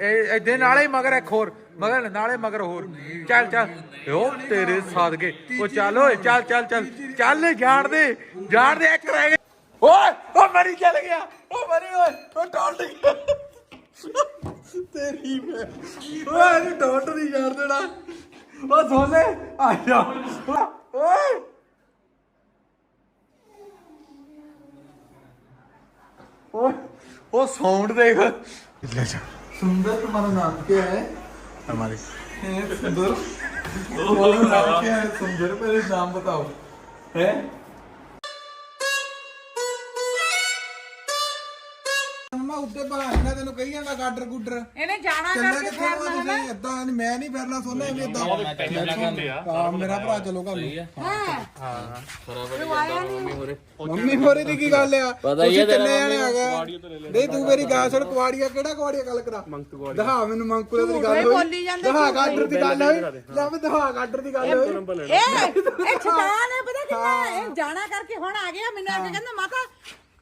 ਇਹ ਇਹਦੇ ਨਾਲੇ ਹੀ ਮਗਰ ਇੱਕ ਹੋਰ, ਮਗਰ ਨਾਲੇ ਮਗਰ ਹੋਰ। ਚੱਲ ਚੱਲ। ਓ ਤੇਰੇ ਸਾਦਗੇ। ਉਹ ਚੱਲ, ਓਏ, ਚੱਲ ਚੱਲ ਚੱਲ। ਚੱਲ, ਜਾਣ ਦੇ ਜਾਣ ਦੇ, ਇੱਕ ਰਹਿ ਗਿਆ। ਓਏ ਉਹ ਮਰੀ ਚੱਲ ਗਿਆ। ਉਹ ਮਰੀ, ਓਏ ਉਹ ਟੋਟ ਤੇਰੀ ਮੈਂ। ਓਏ ਇਹਨੂੰ ਟੋਟ ਨਹੀਂ ਜਾਣ ਦੇਣਾ। ਉਹ ਸੋਲੇ ਆ ਜਾ। ਓਏ। ਓਏ ਉਹ ਸਾਊਂਡ ਦੇਖ। ਲੈ ਜਾ। सुंदर तुम्हारा नाम क्या है हमारे हैं, सुंदर तुम्हारा नाम क्या है सुंदर पहले नाम बताओ है ਉੱਤੇ ਬਹਾਨਾ ਤੈਨੂੰ ਕਹੀ ਜਾਂਦਾ ਗਾਡਰ ਗੁੱਡਰ। ਇਹਨੇ ਜਾਣਾ ਚੱਲੇ ਕਰਕੇ ਕਿੱਥੇ ਫੇਰਨਾ ਹੋ ਹੈ ਤੁਸੀਂ ਏਦਾਂ ਨਹੀਂ ਮੈਂ ਨਹੀਂ ਫਿਰਨਾ ਸੋਨਾ ਐਵੇਂ ਏਦਾਂ ਹਾਂ ਮੇਰਾ ਭਰਾ ਚਲੋ ਘਰ ਨੂੰ। ਤੂੰ ਆਇਆ ਨਹੀਂ ਮੰਮੀ ਹੋਰੇ। ਦੀ ਕੀ ਗੱਲ ਆ? ਪਤਾ ਹੀ ਕਿੰਨੇ ਜਾਣੇ ਆ ਗਏ। ਨਹੀਂ ਤੂੰ ਮੇਰੀ ਗੱਲ ਸੁਣ ਕੁਆੜੀਆ ਕਿਹੜਾ ਕੁਆੜੀਆ ਗੱਲ ਕਰਾ? ਦਿਖਾ ਮੈਨੂੰ ਮੰਗਕੂਲੇ ਦੀ ਗੱਲ ਝੂਠ ਹੋਈ। ਬੋਲੀ ਜਾਂਦੇ, ਦਿਖਾ ਗਾਡਰ ਦੀ ਗੱਲ ਹੋਈ। ਲੈ ਵੀ ਦਿਖਾ ਗਾਡਰ ਦੀ ਗੱਲ ਹੋਈ। ਇਹ ਇਹ ਛਟਾਨ ਹੈ ਪਤਾ ਕਿੰਨਾ ਇਹ ਜਾਣਾ ਕਰਕੇ ਹੁਣ ਆ ਗਿਆ ਮੈਨੂੰ ਆ ਕੇ ਕਹਿੰਦਾ ਮਾਤਾ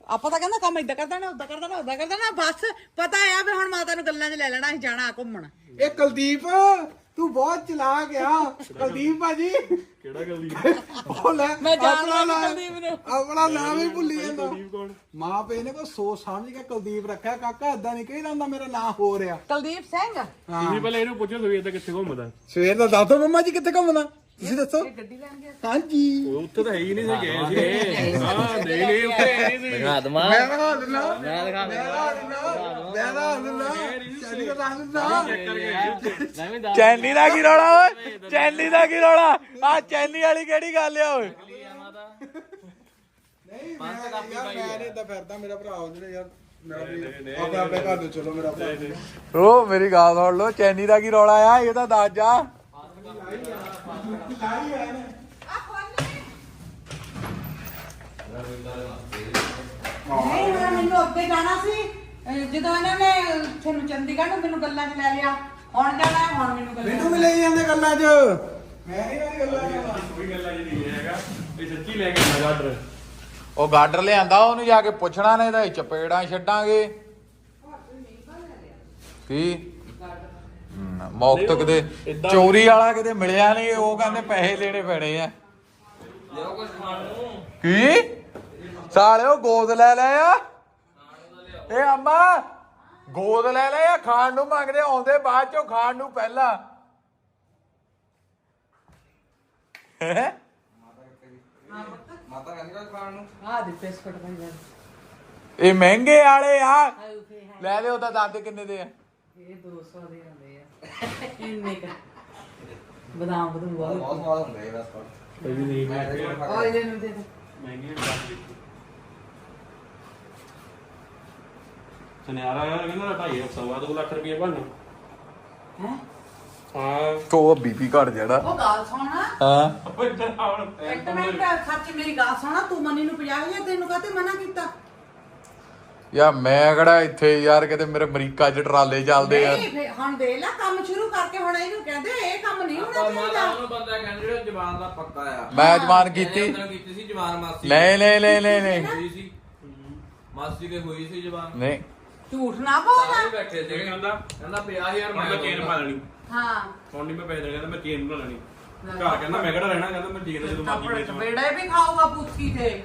ਆਪਾਂ ਤਾਂ ਕਹਿੰਦਾ ਕੰਮ ਇਦਾਂ ਕਰਦਾ ਨਾ ਉਦਾਂ ਕਰਦਾ ਨਾ ਉਦਾਂ ਕਰਦਾ ਨਾ ਬਸ ਪਤਾ ਆ ਵੀ ਹੁਣ ਮਾਤਾ ਨੂੰ ਗੱਲਾਂ 'ਚ ਲੈ ਲੈਣਾ ਅਸੀਂ ਜਾਣਾ ਘੁੰਮਣ। ਇਹ ਕੁਲਦੀਪ ਤੂੰ ਬਹੁਤ ਚਲਾ ਗਿਆ ਕੁਲਦੀਪ ਭਾਜੀ। ਕਿਹੜਾ ਕੁਲਦੀਪ? ਉਹ ਲੈ ਮੈਂ ਜਾਣਦਾ ਆਪਣਾ ਨਾਮ- ਕੁਲਦੀਪ ਨੂੰ। ਆਪਣਾ ਨਾਮ ਹੀ ਭੁੱਲੀ ਜਾਂਦਾ। ਮਾਂ ਪੇ ਨੇ ਕੋਈ ਸੋਚ ਸਮਝ ਕੇ ਕੁਲਦੀਪ ਰੱਖਿਆ। ਕਾਕਾ ਏਦਾਂ ਨਹੀਂ ਕਹੀ ਜਾਂਦਾ ਮੇਰਾ ਨਾਂ ਹੋ ਰਿਹਾ। ਕੁਲਦੀਪ ਸਿੰਘ? ਤੁਸੀਂ ਪਹਿਲਾਂ ਇਹਨੂੰ ਪੁੱਛੋ ਸਵੇਰ ਦਾ ਕਿੱਥੇ ਘੁੰਮਦਾ? ਸਵੇਰ ਦਾ ਦੱਸ ਦੋ ਮੰਮਾ ਜੀ ਕਿੱਥੇ ਘੁੰਮਣਾ ਤੁਸੀਂ ਦੱਸੋ? ਗੱਡੀ ਲੈਣ ਗਿਆ ਹਾਂਜੀ। ਉਹ ਉੱਥੇ ਤਾਂ ਹੈ ਹੀ ਨਹੀਂ ਸੀ ਗਏ ਸੀ। ਹਾਂ ਨਹੀਂ ਨਹੀਂ ਉੱਥੇ ਹੈ ਨਹੀਂ ਸੀ। ਮੈਂ ਦਿਖਾ ਦਿੰਦਾ। ਮੈਂ ਦਿਖਾ ਦਿੰਦਾ। ਮੈਂ ਦਿਖਾ ਦਿੰਦਾ। ਦਾ ਚੈਨੀ ਦਾ ਕੀ ਰੌਲਾ ਓਏ? ਚੈਨੀ ਦਾ ਕੀ ਰੌਲਾ? ਆ ਚੈਨੀ ਵਾਲੀ ਕਿਹੜੀ ਗੱਲ ਆ ਓਏ? ਨਹੀਂ ਮੈਂ ਯਾਰ ਮੈਂ ਨਹੀਂ ਏਦਾਂ ਫਿਰਦਾ। ਮੇਰਾ ਭਰਾ ਉਹਦੇ ਯਾਰ। ਮੇਰਾ ਵੀ ਆਪਣੇ ਆਪਣੇ ਘਰ ਨੂੰ ਚਲੋ ਮੇਰਾ ਭਰਾ। ਓ ਮੇਰੀ ਗੱਲ ਸੁਣ ਲੋ ਚੈਨੀ ਦਾ ਕੀ ਰੌਲਾ ਆ? ਇਹ ਤਾਂ ਦੱਸ ਜਾ। ਨਹੀਂ ਹੁਣ ਮੈਨੂੰ ਅੱਗੇ ਜਾਣਾ ਸੀ। ਅਹ ਜਦੋਂ ਇਹਨਾਂ ਨੇ ਤੁਹਾਨੂੰ ਚੰਡੀਗੜ੍ਹ ਨੂੰ ਮੈਨੂੰ ਗੱਲਾਂ 'ਚ ਲੈ ਲਿਆ ਹੁਣ ਜਾਣਾ ਹੈ, ਹੁਣ ਮੈਨੂੰ ਗੱਲਾਂ ਮੈਨੂੰ ਵੀ ਲਈ ਜਾਂਦੇ ਗੱਲਾਂ 'ਚ। ਮੈਂ ਨਹੀਂ ਇਹਨਾਂ ਗੱਲਾਂ 'ਚ ਕੋਈ ਗੱਲਾਂ ਜੀ ਨਹੀਂ ਹੈਗਾ। ਇਹ ਸੱਚੀ ਲੈ ਕੇ ਆਇਆ ਆਰਡਰ ਉਹ ਗਾਡਰ ਲਿਆਂਦਾ ਉਹਨੂੰ ਜਾ ਕੇ ਪੁੱਛਣਾ ਨੇ ਇਹਦਾ ਚਪੇੜਾਂ ਛੱਡਾਂਗੇ। ਕੀ? ਹਮ, ਮੌਕ ਤੋਂ ਕਿਤੇ ਏਦਾਂ- ਚੋਰੀ ਵਾਲਾ ਕਿਤੇ ਮਿਲਿਆ ਨਹੀਂ ਉਹ ਕਹਿੰਦੇ ਪੈਸੇ ਦੇਣੇ ਪੈਣੇ ਆ। ਕੀ? ਸਾਲਿਓ ਗੋਦ ਲੈ ਲੈ ਆ? ਇਹ ਅੰਮਾ ਗੋਦ ਲੈ ਲੈ ਆ? ਖਾਣ ਨੂੰ ਮੰਗਦੇ ਆਉਂਦੇ ਬਾਅਦ ਚੋਂ ਖਾਣ ਨੂੰ ਪਹਿਲਾਂ। ਹੈ? ਆ ਦੇ ਬਿਸਕੁਟ ਬਣ ਜਾਣ ਇਹ ਮਹਿੰਗੇ ਵਾਲੇ ਆ। ਲੈ ਲਿਓ ਤਾਂ ਦੱਸ ਕਿੰਨੇ ਦੇ ਆ? ਇਹ 200 ਦੇ ਆ। ਇੰਨੇ ਕ ਬਦਾਮ ਬਦੂਮ ਬਹੁਤ ਇਹ ਵੀ ਨਹੀਂ ਮੈਂ ਆ ਇਹਦੇ ਨੂੰ ਦੇ ਦੇ। ਮਹਿੰਗੇ ਸੁਨਿਆਰਾ ਯਾਰ ਕਹਿੰਦਾ ਢਾਈ ਸਵਾ ਦੋ ਲੱਖ ਰੁਪਏ ਬਣ ਹੈ? ਹਾਂ। ਉਹ ਬੀਪੀ ਘਟ ਜਿਹੜਾ। ਉਹ ਗੱਲ ਸੁਣਾ। ਹਾਂ। ਇੱਧਰ ਆਉਣ। ਇੱਕ ਮਿੰਟ ਸੱਚ ਮੇਰੀ ਗੱਲ ਸੁਣਾ। ਤੂੰ ਮਨੀ ਨੂੰ 50000 ਤੈਨੂੰ ਕਾਤੇ ਮਨਾ ਕੀਤਾ? ਯਾ ਮੈਂ ਕਿਹੜਾ ਇੱਥੇ ਯਾਰ ਕਿਤੇ ਮੇਰੇ ਅਮਰੀਕਾ 'ਚ ਟਰਾਲੇ ਚੱਲਦੇ ਆ। ਨਹੀਂ ਫੇ ਹੁਣ ਦੇ ਲੈ ਕੰਮ ਸ਼ੁਰੂ ਕਰਕੇ ਹੁਣ ਇਹਨੂੰ ਕਹਿੰਦੇ ਇਹ ਕੰਮ ਨਹੀਂ ਹੋਣਾ ਚਾਹੀਦਾ। ਉਹਨੂੰ ਬੰਦਾ ਕਹਿੰਦਾ ਜਿਹੜਾ ਜਵਾਨ ਦਾ ਪੱਕਾ ਆ। ਮੈਂ ਜਵਾਨ ਕੀਤੀ। ਇਹਨੇ ਉਦੋਂ ਕੀਤੀ ਸੀ ਜਵਾਨ ਮਾਸੀ। ਨਹੀਂ ਨਹੀਂ ਨਹੀਂ ਨਹੀਂ ਨਹੀਂ ਹੋਈ ਸੀ। ਮਾਸੀ ਦੇ ਹੋਈ ਸੀ ਜਵਾਨ। ਨਹੀਂ। ਝੂਠ ਨਾ ਬੋਲ ਸਾਰੇ ਬੈਠੇ ਇਹ ਸੀ ਕਹਿੰਦਾ ਕਹਿੰਦਾ 50000 ਹੁਣ ਮੈਂ ਚੇਨ ਪਾ ਲੈਣੀ। ਹਾਂ। ਹੁਣ ਨਹੀਂ ਮੈਂ ਪੈਸੇ ਦੇਣਾ ਕਹਿੰਦਾ ਮੈਂ ਚੇਨ ਬਣਾ ਲੈਣੀ। ਘਰ ਕਹਿੰਦਾ ਮੈਂ ਕਿਹੜਾ ਰਹਿਣਾ ਕਹਿੰਦਾ ਮੈਂ ਚੇਨ ਜਦੋਂ ਮਰਜ਼ੀ ਕੱਪੜੇ ਵੇਚ ਬੇੜੇ ਵੀ ਖਾਊਗਾ ਪੁੱਛੀ ਤੇ।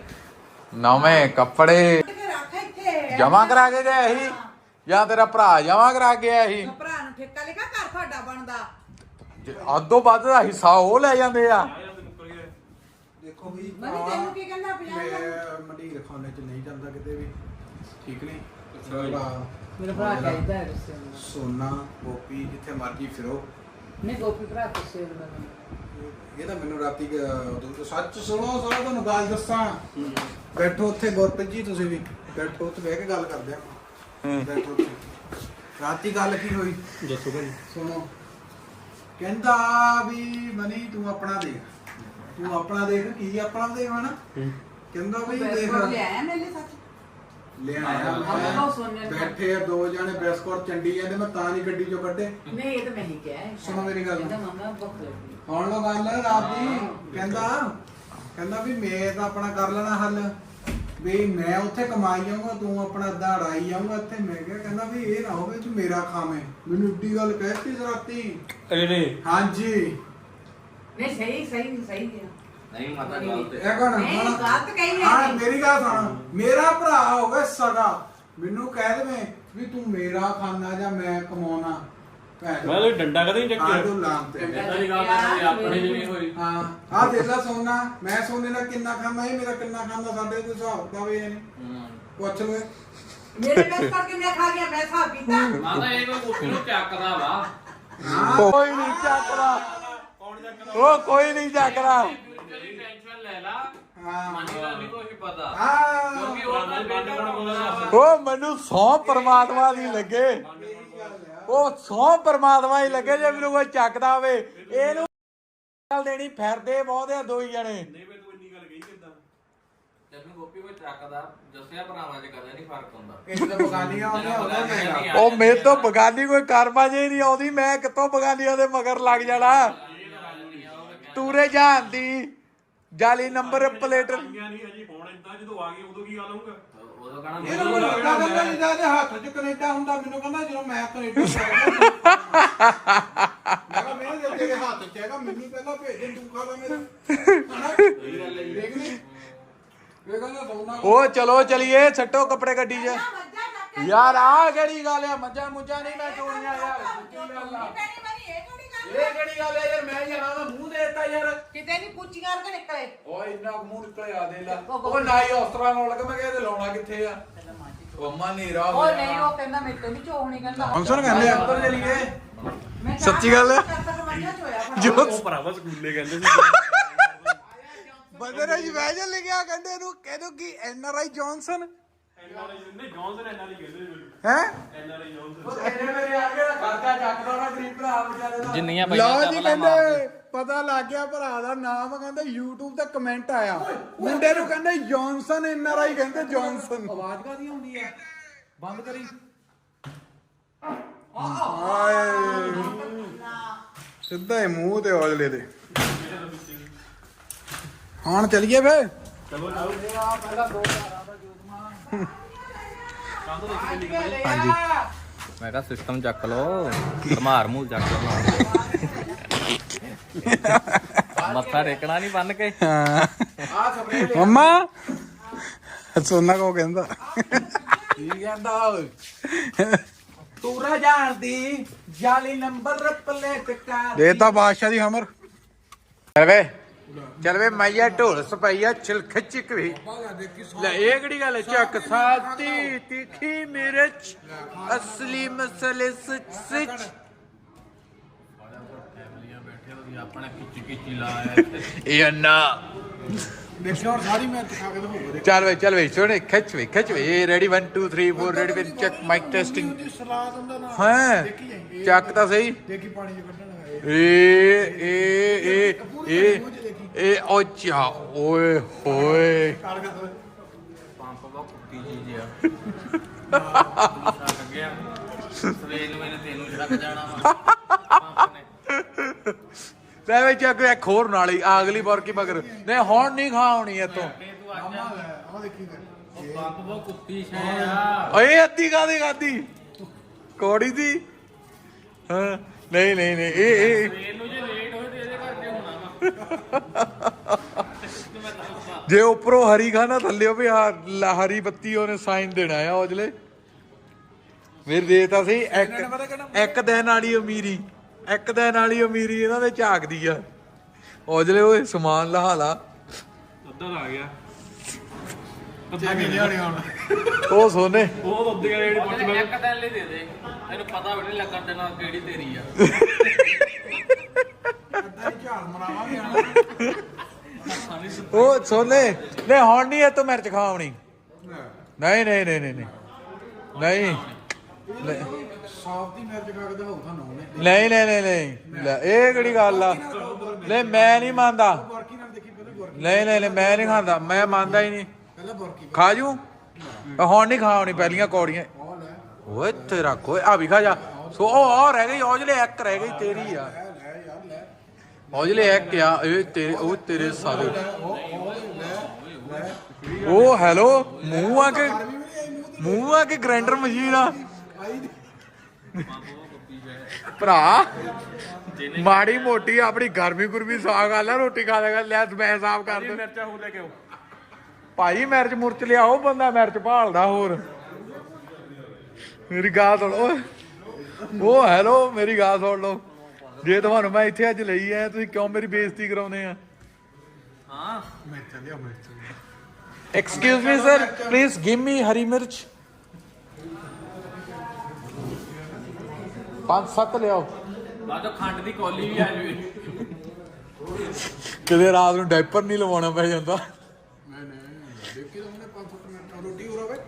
ਨਵੇਂ ਕੱਪੜੇ। ਕੱਢ ਕੇ ਰੱਖ ਜਮਾ ਕਰਾ ਕੇ ਗਿਆ ਸੀ ਜਾਂ ਤੇਰਾ ਭਰਾ ਜਮਾ ਕਰਾ ਕੇ ਆਇਆ ਸੀ ਭਰਾ ਨੂੰ ਠੇਕਾ ਲਿਖਾ ਘਰ ਤੁਹਾਡਾ ਬਣਦਾ। ਜੇ ਅੱਧੋ ਵੱਧ ਦਾ ਹਿੱਸਾ ਉਹ ਲੈ ਜਾਂਦੇ ਆ। ਦੇਖੋ ਵੀ ਮਨੀ ਤੈਨੂੰ ਕੀ ਕਹਿੰਦਾ 50 ਮੈਂ ਮੰਡੀਰ ਖਾਨੇ 'ਚ ਨਹੀਂ ਜਾਂਦਾ ਕਿਤੇ ਵੀ। ਠੀਕ ਨਹੀਂ? ਭਰਾ ਮੇਰਾ ਭਰਾ ਕਹਿੰਦਾ ਹੈ ਗੁੱਸੇ ਸੋਨਾ ਗੋਪੀ ਜਿੱਥੇ ਮਰਜ਼ੀ ਫਿਰੋ। ਨਹੀਂ ਗੋਪੀ ਭਰਾ ਗੁੱਸੇ ਨਾਲ ਇਹ ਤਾਂ ਮੈਨੂੰ ਰਾਤੀ ਸੱਚ ਸੁਣੋ ਸਾਰਾ ਤੁਹਾਨੂੰ ਗੱਲ ਦੱਸਾਂ। ਬੈਠੋ ਉੱਥੇ ਗੁਰਪ੍ਰੀਤ ਜੀ ਤੁਸੀਂ ਵੀ ਬੈਠੋ ਉੱਥੇ ਬਹਿ ਕੇ ਗੱਲ ਕਰਦੇ ਆ ਬੈਠੋ ਉੱਥੇ। ਰਾਤੀ ਗੱਲ ਕੀ ਹੋਈ? ਦੱਸੋ ਭਾਈ ਸੁਣੋ। ਕਹਿੰਦਾ ਵੀ ਮਨੀ ਤੂੰ ਆਪਣਾ ਦੇਖ। ਤੂੰ ਆਪਣਾ ਦੇਖ ਕੀ ਆਪਣਾ ਦੇਖ ਹਨਾ? ਕਹਿੰਦਾ ਵੀ ਦੇਖ। ਬਿਸਕੁਟ ਲਿਆਇਆ ਮੇਰੇ ਸੱਚ? ਲਿਆਇਆ ਆਹ ਸੋਨੇ ਮੈਂ। ਦਾ। ਬੈਠੇ ਆ ਦੋ ਜਣੇ ਬਿਸਕੁਟ ਚੰਡੀ ਜਾਂਦੇ ਮੈਂ ਤਾਂ ਨਹੀਂ ਗੱਡੀ ਚੋਂ ਕੱਢੇ। ਨਹੀਂ ਇਹ ਤਾਂ ਮੈਂ ਹੀ ਕਿਹਾ ਹੈ। ਸੁਣੋ ਮੇਰੀ ਗੱਲ। ਕਹਿੰਦਾ ਮੰਮਾ ਭੁੱਖ ਲੱਗੀ ਹੁਣ ਲੋ ਗੱਲ ਰਾਤ ਦੀ ਕਹਿੰਦਾ ਕਹਿੰਦਾ ਵੀ ਮੈਂ ਤਾਂ ਆਪਣਾ ਕਰ ਲੈਣਾ ਹੱਲ ਵੀ ਮੈਂ ਉੱਥੇ ਕਮਾਈ ਜਾਊਂਗਾ ਤੂੰ ਆਪਣਾ ਅੜਾਈ ਜਾਊਂਗਾ ਇੱਥੇ। ਮੈਂ ਕਿਹਾ ਕਹਿੰਦਾ ਵੀ ਇਹ ਨਾ ਹੋਵੇ ਤੂੰ ਮੇਰਾ ਖਾਵੇਂ ਮੈਨੂੰ ਇੱਡੀ ਗੱਲ ਕਹਿਤੀ ਰਾਤੀ ਇਹਨੇ ਹਾਂਜੀ। ਨਹੀਂ ਸਹੀ ਸਹੀ ਸਹੀ ਹੈ ਨਹੀਂ ਮਾਤਾ ਗੱਲ ਤੇ ਇਹ ਕਹਣਾ ਨਹੀਂ, ਗਲਤ ਕਹੀ ਹੈ ਹਾਂ ਜੀ। ਮੇਰੀ ਗੱਲ ਸੁਣ। ਮੇਰਾ ਭਰਾ ਹੋਵੇ ਸਗਾ ਮੈਨੂੰ ਕਹਿ ਦੇਵੇਂ ਵੀ ਤੂੰ ਮੇਰਾ ਖਾਣਾ ਜਾਂ ਮੈਂ ਕਮਾਉਣਾ। ਮੈਂ ਤਾਂ ਡੰਡਾ ਕਦੇ ਨਹੀਂ ਚੱਕਿਆ। ਤੂੰ ਲਾਮ ਤੇ। ਇਦਾਂ ਦੀ ਗੱਲ ਤਾਂ ਆਪਣੇ ਜਿਵੇਂ ਹੋਈ। ਹਾਂ ਆ ਦੇਖ ਲੈ ਸੋਨਾ ਮੈਂ ਸੋਨੇ ਨਾਲ ਕਿੰਨਾ ਖਾਂਦਾ ਇਹ ਮੇਰਾ ਕਿੰਨਾ ਖਾਂਦਾ ਸਾਡੇ ਕੋਈ ਹਿਸਾਬ ਦਾ ਵੀ ਨਹੀਂ। ਹੂੰ। ਪੁੱਛ ਲੈ। ਮੇਰੇ ਪੈਸੇ ਪਰ ਕਿੰਨੇ ਖਾ ਗਿਆ ਮੈਂ ਹਿਸਾਬ ਕੀਤਾ। ਮਾਤਾ ਇਹ ਕੋਈ ਕੁੱਤੀ ਨੂੰ ਚੱਕਦਾ ਵਾ। ਕੋਈ ਨਹੀਂ ਚੱਕਦਾ। ਉਹ ਕੋਈ ਨਹੀਂ ਚੱਕਦਾ। ਤੇਰੀ ਟੈਨਸ਼ਨ ਲੈ ਲਾ। ਹਾਂ। ਮੰਨੀ ਦਾ ਨਹੀਂ ਕੋਈ ਪਤਾ। ਆ ਕਿਉਂਕਿ ਉਹ ਤਾਂ ਬੇਟਾ ਬਣਾਉਂਦਾ ਵਾ। ਉਹ ਮੈਨੂੰ ਸੌ ਪਰਮਾਤਮਾ ਦੀ ਲੱਗੇ। ਉਹ ਸੌ ਪਰਮਾਤਮਾ ਹੀ ਲੱਗੇ ਜੇ ਮੈਨੂੰ ਕੋਈ ਚੱਕਦਾ ਹੋਵੇ। ਇਹਨੂੰ ਗੱਲ ਦੇਣੀ ਫਿਰਦੇ ਬਹੁਤ ਆ ਦੋ ਹੀ ਜਣੇ। ਨਹੀਂ ਮੈਂ ਤੂੰ ਇੰਨੀ ਗੱਲ ਕਹੀ ਕਿੱਦਾਂ? ਤੈਨੂੰ ਗੋਪੀ ਕੋਈ ਚੱਕਦਾ ਦੱਸਿਆ ਭਰਾਵਾਂ 'ਚ ਕਦੇ ਨਹੀਂ ਫ਼ਰਕ ਹੁੰਦਾ। ਇਹ ਤਾਂ ਬਗਾਨੀਆਂ ਆਉਂਦੀਆਂ ਉਹਦਾ ਮੇਰਾ। ਉਹ ਮੇਰੇ ਤੋਂ ਬਗਾਨੀ ਕੋਈ ਕਰਮਾ ਜੇ ਨਹੀਂ ਆਉਂਦੀ ਮੈਂ ਕਿੱਥੋਂ ਬਗਾਨੀਆਂ ਦੇ ਮਗਰ ਲੱਗ ਜਾਣਾ? ਤੂਰੇ ਜਾਣ ਦੀ ਜਾਲੀ ਨੰਬਰ ਪਲੇਟ। ਆਈਆਂ ਨਹੀਂ ਅਜੀ ਹੁਣ ਇਦਾਂ ਜਦੋਂ ਆ ਗਏ ਉਦੋਂ ਕੀ ਗੱਲ ਹੋਊਗਾ? ਉਦੋਂ ਕਹਣਾ ਇਹ ਤਾਂ ਮੈਨੂੰ ਲੱਗਾ ਕਹਿੰਦਾ ਜਿੱਦਾਂ ਇਹਦੇ ਹੱਥ 'ਚ ਕੈਨੇਡਾ ਹੁੰਦਾ ਮੈਨੂੰ ਕਹਿੰਦਾ ਜਦੋਂ ਮੈਂ ਕੈਨੇਡਾ ਜਾਂਦਾ ਮੈਂ ਕਿਹਾ ਮੇਰੇ ਜੇ ਤੇਰੇ ਹੱਥ 'ਚ ਹੈਗਾ ਮੈਨੂੰ ਪਹਿਲਾਂ ਭੇਜ ਦੇ ਤੂੰ ਖਾ ਲੈ ਮੇਰਾ। ਹਨਾ? ਦੇਖ ਲਈ ਇਹ ਕਹਿੰਦਾ ਸੋਨਾ ਉਹ ਚਲੋ ਚਲੀਏ ਛੱਟੋ ਕੱਪੜੇ ਗੱਡੀ 'ਚ। ਯਾਰ ਆ ਕਿਹੜੀ ਗੱਲ ਆ? ਮੱਝਾਂ ਮੁੱਝਾਂ ਨਹੀਂ ਮੈਂ ਚੋਣੀਆਂ ਯਾਰ। ਕੀ ਗੱਲ ਆ? ਇਹ ਕਿਹੜੀ ਗੱਲ ਇਹ ਆ ਯਾਰ? ਮੈਂ ਜਾਣਾ ਦਾ ਮੂੰਹ ਦੇਤਾ ਯਾਰ। ਕਿਤੇ ਨਹੀਂ ਪੁੱਛੀਆਂ ਕਰਕੇ ਨਿਕਲੇ। ਓਏ ਇੰਨਾ ਕੁ ਮੂੰਹ ਨਿਕਲਿਆ ਦੇ ਲਾ। ਉਹ ਨਾਈ ਉਸਤਰਾ ਨਾਲ ਲੱਗਾ ਮੈਂ ਕਿਹਾ ਇਹਦੇ ਲਾਉਣਾ ਕਿੱਥੇ ਆ? ਉਹ ਅੰਮਾ ਨੀਰਾ ਉਹ ਨਹੀਂ ਉਹ ਕਹਿੰਦਾ ਮੇਰੇ ਤੋਂ ਨਹੀਂ ਚੋਹਣੀ ਕਹਿੰਦਾ ਫੰਕਸ਼ਨ ਕਹਿੰਦੇ ਆ ਅੰਦਰ ਚਲੀਏ ਮੈਂ ਸੱਚੀ ਗੱਲ ਹੈ? ਜੋ ਉਹ ਭਰਾਵਾ ਸਕੂਲੇ ਕਹਿੰਦੇ ਸੀ। ਬੰਦੇ ਨੇ ਇਮੇਜਨ ਲਿਖਿਆ ਕਹਿੰਦੇ ਨੂੰ ਕਹਿੰਦੇ ਕੀ ਐਨ ਆਰ ਆਈ ਜੌਨਸਨ ਨਹੀਂ ਜੌਨਸਨ ਇਹਨਾਂ ਦੀ ਕਹਿੰਦੇ ਹੈ? ਦੀ ਦਾ ਜਿੰਨੀਆਂ ਲਓ ਜੀ ਕਹਿੰਦੇ ਪਤਾ ਲੱਗ ਗਿਆ ਭਰਾ ਦਾ ਨਾਮ ਕਹਿੰਦੇ YouTube ਤੇ ਕਮੈਂਟ ਆਇਆ। ਮੁੰਡੇ ਨੂੰ ਕਹਿੰਦੇ ਜੌਨਸਨ ਐਨ ਆਰ ਆਈ ਕਹਿੰਦੇ ਜੌਨਸਨ ਆਵਾਜ਼ ਕਾਦੀ ਆਉਂਦੀ ਆ? ਬੰਦ ਕਰੀ। ਹਾਏ। ਸਿੱਧਾ ਹੀ ਮੂੰਹ ਤੇ ਔਜਲੇ ਦੇ। ਹੁਣ ਚਲੀਏ ਫੇ ਚਲੋ ਚਲੋ। ਹਾਂਜੀ। ਮੈਂ ਕਿਹਾ ਸਿਸਟਮ ਚੱਕ ਲਓ ਧਮਾਰ ਮੂਲ ਚੱਕ ਲਓ। ਮੱਥਾ ਟੇਕਣਾ ਨਹੀਂ ਬੰਨ ਕੇ। ਹਾਂ। ਆ ਸਪਰੇ ਮੰਮਾ। ਸੋਨਾ ਕੋ ਕਹਿੰਦਾ। ਕੀ ਕਹਿੰਦਾ ਓਏ ਤੂਰਾ ਜਾਣਦੀ ਜਾਲੀ ਨੰਬਰ ਪਲੇਟ ਕਰ। ਦੇ ਤਾਂ ਬਾਦਸ਼ਾਹ ਦੀ ਹਮਰ। ਚੱਲ ਵੇ ਚੱਲ ਵੇ ਮਾਈਆ ਢੋਲ ਸਪਾਈਆ ਛਿਲ ਖਿੱਚਕ ਵੀ। ਲੈ ਇਹ ਕਿਹੜੀ ਗੱਲ ਹੈ? ਚੱਕ ਸਾਤੀ ਤਿੱਖੀ ਮਿਰਚ ਅਸਲੀ ਮਸਲੇ ਸੱਚ ਸੱਚ। ਆਪਣਾ ਕਿਚੀ ਕਿਚੀ ਲਾਇਆ ਇਹ ਨਾ ਦੇਖਿਓ ਹੁਣ ਸਾਰੀ ਮੈਂ ਦਿਖਾ ਕੇ ਦਿਖਾਉਂਗਾ ਚੱਲ ਵੇ ਚੱਲ ਵੇ ਸੁਣ ਖਿੱਚ ਵੇ ਖਿੱਚ ਵੇ। ਰੈਡੀ 1 2 3 4 ਰੈਡੀ ਵੇ ਚੈੱਕ ਮਾਈਕ ਟੈਸਟਿੰਗ ਹਾਂ? ਚੱਕ ਤਾਂ ਸਹੀ। ਦੇਖੀ ਪਾਣੀ ਚ ਕੱਢਣ ਏ ਏ ਏ ਏ ਏ ਓ ਚਾ ਓਏ ਹੋਏ। ਪੰਪ ਬਹੁਤ ਕੁੱਤੀ ਚੀਜ਼ ਆ ਛੱਡ ਗਿਆ ਸਵੇਰ ਨੂੰ ਇਹਨੇ ਤੈਨੂੰ ਛੱਡ ਜਾਣਾ ਵਾ ਪੰਪ ਨੇ ਲੈ ਵੇ ਚੱਕ ਇੱਕ ਹੋਰ ਨਾਲੀ ਅਗਲੀ ਵਾਰ ਕੀ ਮਗਰ। ਨਹੀਂ ਹੁਣ ਨਹੀਂ ਖਾਉਣੀ ਇਤੋਂ ਤੇ ਤੂੰ ਅੱਜ ਆ ਦੇਖੀ ਉਹ ਪੰਪ ਬਹੁਤ ਕੁੱਤੀ ਸ਼ੈ ਆ ਓਏ ਅੱਧੀ ਕਾਦੀ ਕਾਦੀ ਕੋੜੀ ਦੀ? ਹਾਂ ਨਹੀਂ ਨਹੀਂ ਨਹੀਂ ਇਹ ਇਹ। ਸਵੇਰ ਨੂੰ ਜੇ ਲੇਟ ਹੋਏ ਤੇ ਇਹਦੇ ਕਰਕੇ ਹੋਣਾ ਵਾ ਜੇ ਉੱਪਰੋਂ ਹਰੀ ਖਾਨਾ ਥੱਲੇ ਵੀ ਹਰੀ ਬੱਤੀ ਉਹਨੇ ਸਾਈਨ ਦੇਣਾ ਆ ਔਜਲੇ। ਮੇਰੇ ਦੇਤਾ ਸੀ ਇੱਕ ਇੱਕ ਦਿਨ ਵਾਲੀ ਅਮੀਰੀ ਇੱਕ ਦਿਨ ਵਾਲੀ ਅਮੀਰੀ ਇਹਨਾਂ ਦੇ ਝਾਕਦੀ ਆ। ਔਜਲੇ ਓਏ ਸਮਾਨ ਲਹਾ ਲਾ। ਅੱਧਾ ਆ ਗਿਆ। ਉਹ ਸੋਨੇ। ਉਹ ਅੱਧੇ ਜਿਹੜੇ ਪੁੱਛ ਮੈਂ ਇੱਕ ਦਿਨ ਲਈ ਦੇ ਦੇ। ਤੈਨੂੰ ਪਤਾ ਵੀ ਨਹੀਂ ਲੱਗਣ ਦੇਣਾ ਕਿਹੜੀ ਤੇਰੀ ਆ ਅੱਧਾ ਹੀ ਝਾੜ ਮਰਾਵਾਂਗੇ ਹਣਾ ਉਹ ਸੋਨੇ, ਨਹੀਂ, ਹੁਣ ਨਹੀਂ ਇਹ ਤੋਂ ਮਿਰਚ ਖਾਉਣੀ ਨਹੀਂ ਨਹੀਂ ਨਹੀਂ ਨਹੀਂ ਨਹੀਂ। ਨਹੀਂ। ਸਾਫ਼ ਦੀ ਮਿਰਚ ਖਾ ਕੇ ਦਿਖਾਉ ਤੁਹਾਨੂੰ ਉਹਨੇ ਨਹੀਂ ਨਹੀਂ ਨਹੀਂ ਨਹੀਂ। ਲੈ, ਇਹ ਕਿਹੜੀ ਗੱਲ ਆ? ਨਹੀਂ ਮੈਂ ਨਹੀਂ ਮੰਨਦਾ। ਬੁਰਕੀ ਨਾਲ ਦੇਖੀ ਪਹਿਲਾਂ ਬੁਰਕੀ ਨਹੀਂ ਨਹੀਂ ਨਹੀਂ, ਮੈਂ ਨਹੀਂ ਖਾਂਦਾ। ਮੈਂ ਮੰਨਦਾ ਹੀ ਨਹੀਂ। ਪਹਿਲਾਂ ਬੁਰਕੀ ਖਾ ਜੂ? ਹੁਣ ਨਹੀਂ ਖਾਉਣੀ ਪਹਿਲੀਆਂ ਕੌੜੀਆਂ। ਉਹ ਲੈ ਓਏ ਤੇਰਾ ਕੋਈ ਆ ਵੀ ਖਾ ਜਾ। ਸੋ, ਉਹ ਆ ਰਹਿ ਗਈ ਔਜਲੇ ਇੱਕ ਰਹਿ ਗਈ, ਤੇਰੀ ਆ। ਔਜਲੇ ਇੱਕ ਆ ਇਹ ਤੇਰੇ ਉਹ ਤੇਰੇ ਸਾਰੇ। ਉਹ ਹੈਲੋ ਮੂੰਹ ਆ ਕੇ ਮੂੰਹ ਆ ਕੇ ਗ੍ਰਾਈਂਡਰ ਮਸ਼ੀਨ ਆ। ਭਰਾ ਮਾੜੀ ਮੋਟੀ ਆਪਣੀ ਗਰਮੀ ਗੁਰਮੀ ਸਾਗ ਆ ਲੈ ਰੋਟੀ ਖਾ ਲੇਗਾ ਲੈ ਮੈਂ ਸਾਫ਼ ਕਰ ਦੇ। ਮਿਰਚਾਂ ਹੋ ਲੈ ਕੇ ਆਓ। ਭਾਈ ਮਿਰਚ ਮੁਰਚ ਲਿਆਓ ਬੰਦਾ ਮਿਰਚ ਭਾਲਦਾ ਹੋਰ। ਮੇਰੀ ਗੱਲ ਸੁਣ ਓਏ। ਉਹ ਹੈਲੋ ਮੇਰੀ ਗੱਲ ਸੁਣ ਲਓ। ਜੇ ਤੁਹਾਨੂੰ ਮੈਂ ਇੱਥੇ ਅੱਜ ਲਈ ਆ ਤੁਸੀਂ ਕਿਉਂ ਮੇਰੀ ਬੇਇੱਜ਼ਤੀ ਕਰਾਉਂਦੇ ਆ? ਹਾਂ। Excuse me sir please give me hari mirch. ਪੰਜ ਸੱਤ ਲਿਆਓ। ਬਾਅਦੋਂ ਖੰਡ ਦੀ ਕੌਲੀ ਵੀ ਆ ਜੂਗੀ ਕਿਤੇ ਰਾਤ ਨੂੰ ਡਾਈਪਰ ਨਹੀਂ ਲਵਾਉਣਾ ਪੈ ਜਾਂਦਾ। ਨਹੀਂ ਨਹੀਂ ਦੇਖੀ ਤਾਂ ਉਹਨੇ 500 ਮਿੰਟ ਰੋਟੀ ਹੋ ਰਵੇ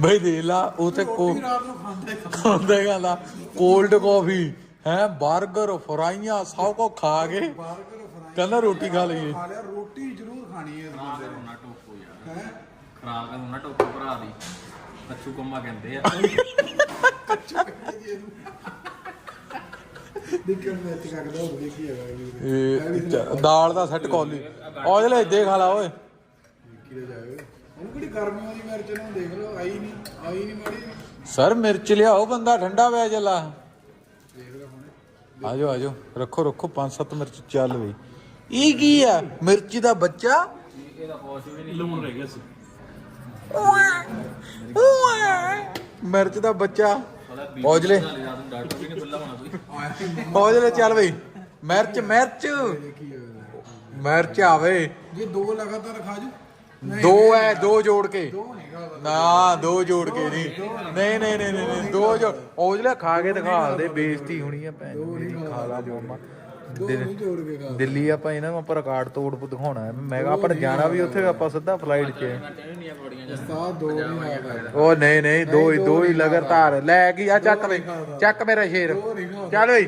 ਬਈ ਦੇ ਲਾ ਉਹ ਤੇ ਕੋ ਰੋਟੀ ਰਾਤ ਨੂੰ ਖਾਂਦਾ ਹੀ ਖਾਂਦਾ। ਖਾਂਦੇ ਗਾਲਾ ਕੋਲਡ ਕਾਫੀ ਹੈ 버ਗਰ ਫਰਾਈਆਂ ਸਭ ਕੋ ਖਾ ਕੇ ਬਾਰਗਰ ਫਰਾਈ ਕਹਿੰਦਾ ਰੋਟੀ ਖਾ ਲਈਏ ਖਾ ਲਿਆ ਰੋਟੀ ਜ਼ਰੂਰ ਖਾਣੀ ਹੈ ਇਸ ਬੰਦੇ ਨੇ। ਨਾ ਟੋਕੋ ਯਾਰ। ਹੈ? ਖਰਾਬ ਕਰ ਨਾ ਟੋਕੋ ਭਰਾ ਦੀ। ਕੱਚੂ ਕੰਮਾ ਕਹਿੰਦੇ ਆ। ਦੇਖਣ ਮੈਂ ਇੱਥੇ ਕੱਕਦਾ ਹੋਰ ਦੇਖੀ ਹੈਗਾ ਇਹ ਵੀ ਇਹ ਚ- ਦਾਲ ਦਾ ਸੈੱਟ ਕੌਲੀ ਔਜ ਲੈ ਦੇ ਖਾ ਲਾ ਓਏ। ਕਿਰੇ ਜਾਏ ਉਹਨੂੰ ਕਿਹੜੀ ਗਰਮੀ ਆਉਂਦੀ ਮਿਰਚ ਨੂੰ ਦੇਖ ਲਓ ਆਈ ਨਹੀਂ ਆਈ ਨਹੀਂ ਮਾੜੀ। ਸਰ ਮਿਰਚ ਲਿਆਓ ਬੰਦਾ ਠੰਡਾ ਪੈ ਜਲਾ। ਆਜੋ ਆਜੋ। ਰੱਖੋ ਰੱਖੋ। ਪੰਜ ਸੱਤ ਮਿਰਚ ਚੱਲ ਬਈ ਇਹ ਕੀ ਆ? ਮਿਰਚ ਦਾ ਬੱਚਾ? ਇਹਦਾ ਕੁਛ ਵੀ ਨਹੀਂ ਲੂਣ ਰਹਿ ਗਿਆ ਸੀ। ਮਿਰਚ ਦਾ ਬੱਚਾ? ਔਜਲੇ। ਵੀ ਔਜਲੇ ਚੱਲ ਬਈ ਮਿਰਚ ਮਿਰਚ। ਮਿਰਚ ਆਵੇ। ਜੇ ਦੋ ਲਗਾਤਾਰ ਖਾ ਜੂ। ਦੋ ਐ ਦੋ ਜੋੜ ਕੇ। ਦੋ ਨਾ ਦੋ ਜੋੜ ਕੇ ਨਹੀਂ। ਨਹੀਂ ਨਹੀਂ ਨਹੀਂ ਨਹੀਂ ਦੋ ਜੋ ਔਜਲੇ ਖਾ ਕੇ ਦਿਖਾ ਦੇ ਬੇਇੱਜ਼ਤੀ ਹੋਣੀ ਆ ਭੈਣ ਮੇਰੀ ਖਾ ਲਾ ਮੋਮਾ। ਦੋ ਜੋੜ ਦਿੱਲੀ ਆਪਾਂ ਇਹਨਾਂ ਨੂੰ ਆਪਾਂ ਰਿਕਾਰਡ ਤੋੜ ਦਿਖਾਉਣਾ ਹੈ। ਮੈਂ ਆਪਾਂ ਜਾਣਾ ਵੀ ਉੱਥੇ ਆਪਾਂ ਸਿੱਧਾ ਫਲਾਈਟ 'ਚ। ਦੋ ਉਹ ਨਹੀਂ ਨਹੀਂ ਦੋ ਹੀ ਦੋ ਹੀ ਲਗਾਤਾਰ। ਲੈ ਕੀ ਆ ਚੱਕ ਵੇ ਚੱਕ ਮੇਰਾ ਸ਼ੇਰ। ਚੱਲ ਓਏ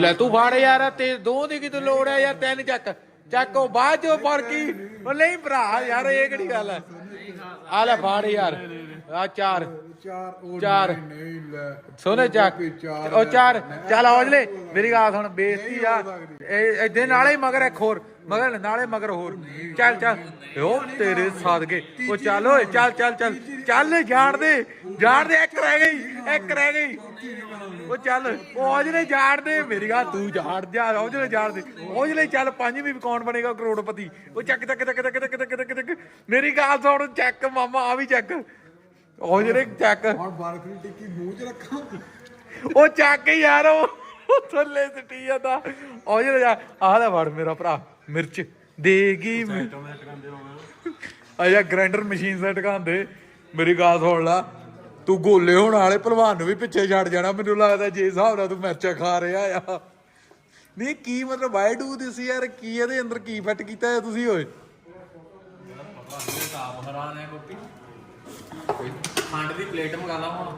ਲੈ। ਤੂੰ ਫੜ ਯਾਰ ਤੇ ਦੋ ਦੀ ਕੀ ਤੂੰ ਲੋੜ ਹੈ ਯਾਰ ਤਿੰਨ ਚੱਕ। ਚੱਕ ਬਾਅਦ ਚੋਂ ਪਰ ਕੀ ਉਹ ਨਹੀਂ ਭਰਾ ਯਾਰ ਇਹ ਕਿਹੜੀ ਗੱਲ ਹੈ? ਆ ਲੈ ਫੜ ਯਾਰ। ਆ ਚਾਰ। ਚਾਰ ਚਾਰ। ਨਹੀਂ, ਨਹੀਂ ਲੈ। ਸੋਨੇ ਚੱਕ। ਚਾਰ ਉਹ ਚਾਰ। ਚੱਲ ਔਜਲੇ ਮੇਰੀ ਗੱਲ ਸੁਣ ਬੇਇੱਜ਼ਤੀ ਆ। ਇਹ ਇਹਦੇ ਨਾਲੇ ਹੀ ਮਗਰ ਇੱਕ ਹੋਰ ਮਗਰ ਨਾਲੇ ਮਗਰ ਹੋਰ। ਚੱਲ ਚੱਲ। ਉਹ ਤੇਰੇ ਸਾਦਗੇ ਉਹ ਚੱਲ ਓਏ ਚੱਲ ਚੱਲ ਚੱਲ। ਚੱਲ ਜਾਣ ਦੇ। ਜਾਣ ਦੇ ਇੱਕ ਰਹਿ ਗਈ ਇੱਕ ਰਹਿ ਗਈ। ਉਹ ਚੱਲ ਉਹ ਔਜਲੇ ਜਾਣ ਦੇ ਮੇਰੀ ਗੱਲ ਤੂੰ ਜਾਣ ਜਾ ਔਜਲੇ ਜਾਣ ਦੇ ਔਜਲੇ ਚੱਲ ਪੰਜਵੀਂ ਵੀ ਕੌਣ ਬਣੇਗਾ ਕਰੋੜਪਤੀ? ਉਹ ਚੱਕ ਚੱਕ ਚੱਕ ਚੱਕ ਚੱਕ ਚੱਕ ਚੱਕ ਚੱਕ। ਮੇਰੀ ਗੱਲ ਸੁਣ ਚੱਕ ਮਾਮਾ ਆ ਵੀ ਚੱਕ। ਔਜਲੇ ਚੱਕ। ਹੁਣ ਬਰਫ ਦੀ ਟਿੱਕੀ ਮੂੰਹ 'ਚ ਰੱਖਾਂ ਉਹ ਚੱਕ ਯਾਰ ਉਹ ਥੱਲੇ ਸਿੱਟੀ ਜਾਂਦਾ। ਉਹ ਜਿਹੜਾ ਜਾ ਆਹ ਲੈ ਫੜ ਮੇਰਾ ਭਰਾ ਮਿਰਚ। ਦੇਗੀ ਆ ਜਾ ਗ੍ਰਾਈਂਡਰ ਮਸ਼ੀਨ ਸੈੱਟ ਕਾਂਦੇ ਮੇਰੀ ਗੱਲ ਸੁਣ ਲਾ। ਤੂੰ ਗੋਲੇ ਹੋਣ ਵਾਲੇ ਭਲਵਾਨ ਨੂੰ ਵੀ ਪਿੱਛੇ ਛੱਡ ਜਾਣਾ ਮੈਨੂੰ ਲੱਗਦਾ ਜੇ ਹਿਸਾਬ ਨਾਲ ਤੂੰ ਮਿਰਚਾਂ ਖਾ ਰਿਹਾ ਆ। ਨਹੀਂ ਕੀ ਮਤਲਬ ਵਾਈ ਡੂ ਦਿਸ ਯਾਰ? ਕੀ ਇਹਦੇ ਅੰਦਰ ਕੀ ਫਿੱਟ ਕੀਤਾ ਹੈ ਤੁਸੀਂ ਓਏ? ਸਾਫ਼ ਹਰਾਨ ਹੈ ਗੋਪੀ ਕੋਈ ਖੰਡ ਦੀ ਪਲੇਟ ਮੰਗਾ ਲਾ ਹੁਣ।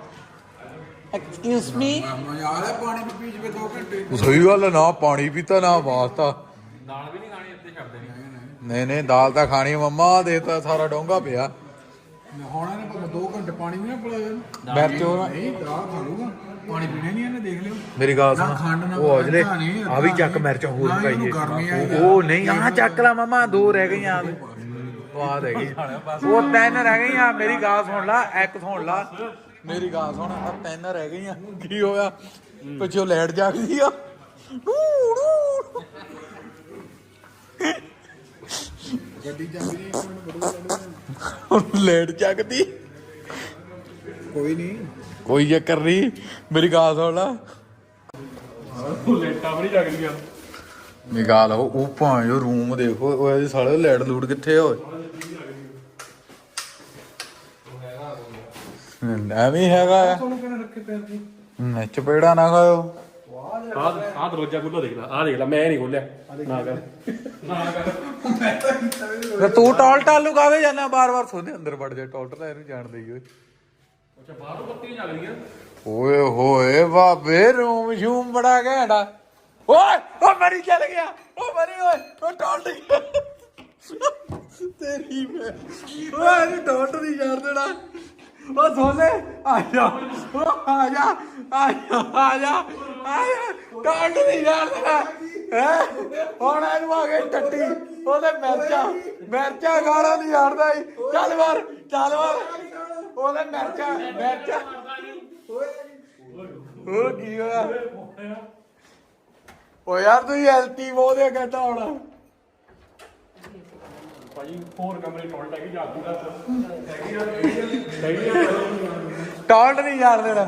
ਐਕਸਕਿਊਜ਼ ਮੀ ਮਜ਼ਾ ਆ ਰਿਹਾ ਪਾਣੀ ਵੀ ਪੀ ਜਵੇ 2 ਘੰਟੇ। ਸਹੀ ਗੱਲ ਹੈ, ਨਾ ਪਾਣੀ ਪੀਤਾ ਨਾ ਵਾਸਤਾ। ਦਾਲ ਵੀ ਨਹੀਂ ਖਾਣੀ ਇੱਥੇ ਛੱਡ ਦੇਣੀ ਨਹੀਂ ਨਹੀਂ ਦਾਲ ਤਾਂ ਖਾਣੀ ਮੰਮਾ ਦੇਤਾ ਸਾਰਾ ਡੋਂਗਾ ਪਿਆ। ਹੁਣ ਇਹਨੇ ਭਾਵੇਂ 2 ਘੰਟੇ ਪਾਣੀ ਵੀ ਨਾ ਪਿਲਾਇਆ ਮਿਰਚ ਉਹ ਨਹੀਂ ਦਾਲ ਖਾ ਲੂਗਾ ਪਾਣੀ ਪੀਣਾ ਨਹੀਂ ਇਹਨੇ ਦੇਖ ਲਿਓ। ਮੇਰੀ ਗੱਲ ਨਾ ਖੰਡ ਨਾ ਉਹ ਅਜਲੇ ਮਿਰਚਾਂ ਨਹੀਂ, ਆ ਵੀ ਚੱਕ। ਮਿਰਚ ਹੋਰ ਨਾ ਇਹਨੂੰ ਪਾਈਏ ਗਰਮੀ ਆਈ ਆ। ਉਹ ਨਹੀਂ ਆ ਚੱਕ ਲਾ ਮਮਾ ਦੋ ਰਹਿ ਗਈਆਂ ਸਵਾਦ ਹੈਗੀ। ਉਹ ਤਿੰਨ ਰਹਿ ਗਈਆਂ ਮੇਰੀ ਗੱਲ ਸੁਣ ਲਾ ਇੱਕ ਸੁਣ ਲਾ। ਮੇਰੀ ਗੱਲ ਸੁਣ ਆ ਤਿੰਨ ਰਹਿ ਗਈਆਂ। ਕੀ ਹੋਇਆ? ਪਿੱਛੋਂ ਲੈਟ ਜਾਗਦੀ ਆ। ਗੱਡੀ ਜਾਂਦੀ ਨਹੀਂ ਇੱਕ ਮਿੰਟ ਬੜੂ ਲੈਟ ਜਾਗਦੀ। ਕੋਈ ਨਹੀਂ। ਕੋਈ ਚੱਕਰ ਨਹੀਂ ਮੇਰੀ ਗੱਲ ਸੁਣ ਲਾ। ਉਹ ਲੈਟਾਂ ਵੀ ਨਹੀਂ ਜਗਦੀਆਂ। ਮੇਰੀ ਗੱਲ ਉਹ ਉਹ ਭਾਂ ਰੂਮ ਦੇਖੋ ਉਹ ਇਹਦੇ ਸਾਲੇ ਲੈਟ ਲੂਟ ਕਿੱਥੇ ਆ ਓਏ? ਐਵੇਂ ਹੀ ਹੈਗਾ। ਆ ਤੁਹਾਨੂੰ ਕਿਹਨੇ ਰੱਖੇ ਪੈਰ ਦੀ ਮੈਂ ਚਪੇੜਾ ਨਾ ਖਾਓ ਆਹ ਆਹ ਦਰਵਾਜ਼ਾ ਖੁੱਲਾ ਦੇਖ ਲੈ ਆਹ ਦੇਖ ਲੈ ਮੈਂ ਨਹੀਂ ਖੋਲਿਆ ਨਾ ਕਰ। ਨਾ ਕਰ। ਤੇ ਤੂੰ ਟਾਲ ਟਾਲ ਨੂੰ ਕਾਵੇ ਜਾਣਾ ਬਾਰ-ਬਾਰ ਸੋਨੇ ਅੰਦਰ ਵੜ ਜਾ ਟਾਲ ਟਾਲ ਇਹਨੂੰ ਜਾਣ ਦੇਈ ਓਏ। ਅੱਛਾ ਬਾਹਰੋਂ ਬੱਤੀ ਜਗਦੀਆਂ ਓਏ ਹੋਏ ਬਾਬੇ ਰੂਮ ਸ਼ੂਮ ਬੜਾ ਘੈਂਟਾ ਓਏ ਓ ਮਰੀ ਚੱਲ ਗਿਆ ਓ ਮਰੀ ਓਏ ਓ ਟਾਲ ਨਹੀਂ ਤੇਰੀ ਮੈਂ ਓਏ ਇਹਨੂੰ ਟਾਲ ਨਹੀਂ ਜਾਣ ਦੇਣਾ। ਓ ਸੋਨੇ ਆ ਜਾ ਓ ਆ ਜਾ ਆ ਜਾ ਆ ਜਾ ਆ ਜਾ। ਟਾਲ ਨਹੀਂ ਜਾਣ ਹੈ? ਹੁਣ ਇਹਨੂੰ ਆ ਗਈ ਟੱਟੀ। ਉਹਦੇ ਮਿਰਚਾਂ। ਮਿਰਚਾਂ ਗਾਣਾ ਨਹੀਂ ਹਟਦਾ ਈ ਚੱਲ ਵਾਰ ਚੱਲ ਵਾਰ ਉਹਦੇ ਮਿਰਚਾਂ ਮਿਰਚਾਂ। ਉਹ ਕੀ ਹੋਇਆ? ਓ ਯਾਰ ਤੂੰ ਐਲਟੀ ਬੋਦੇ ਕਹਿੰਦਾ ਹੁਣ ਭਾਜੀ ਹੋਰ ਕਮਰੇ ਟੋਲਟ ਹੈਗੀ ਜਾ ਦੂੰਗਾ ਹੈਗੀ ਆ ਟਾਲਟ ਨਹੀਂ ਜਾਣ ਦੇਣਾ।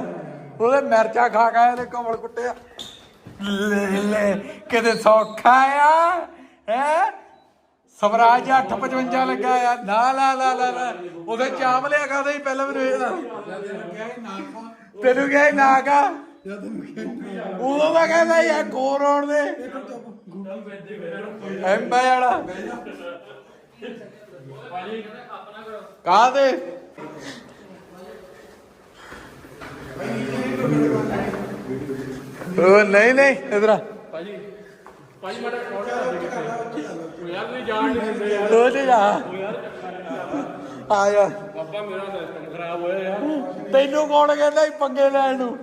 ਉਹਦੇ ਮਿਰਚਾਂ ਖਾ ਖਾ ਇਹਦੇ ਕਮਲ ਕੁੱਟਿਆ। ਲੈ ਲੈ ਕਿਤੇ ਸੌਖਾ ਆ ਹੈ? ਸਵਰਾਜ 855 ਲੱਗਾ ਆ। ਨਾ ਨਾ ਨਾ ਨਾ ਨਾ। ਉਹਦੇ ਲਿਆ ਖਾਦਾ ਹੀ ਪਹਿਲਾਂ ਮੈਨੂੰ ਇਹ ਤੈਨੂੰ ਕਿਹਾ ਸੀ ਨਾ ਕਾ ਉਦੋਂ ਦਾ ਕਹਿੰਦਾ ਯਾਰ ਗੋਰ ਆਉਣ ਦੇ। ਕਾਹਦੇ? ਉਹ ਨਹੀਂ ਨਹੀਂ ਇਧਰ ਭਾਜੀ ਭਾਜੀ ਮਾੜਾ ਟੋਲਟ ਕਰ ਦੇ ਕਿਤੇ ਉਹ ਯਾਰ ਨਹੀਂ ਜਾਣ ਨਹੀਂ ਦਿੰਦੇ ਯਾਰ। ਉਹ ਤੇ ਜਾ। ਆ ਜਾ। ਬਾਬਾ ਮੇਰਾ ਸਿਸਟਮ ਖਰਾਬ ਹੋਇਆ ਯਾਰ। ਤੈਨੂੰ ਕੌਣ ਕਹਿੰਦਾ ਸੀ ਪੰਗੇ ਲੈਣ ਨੂੰ?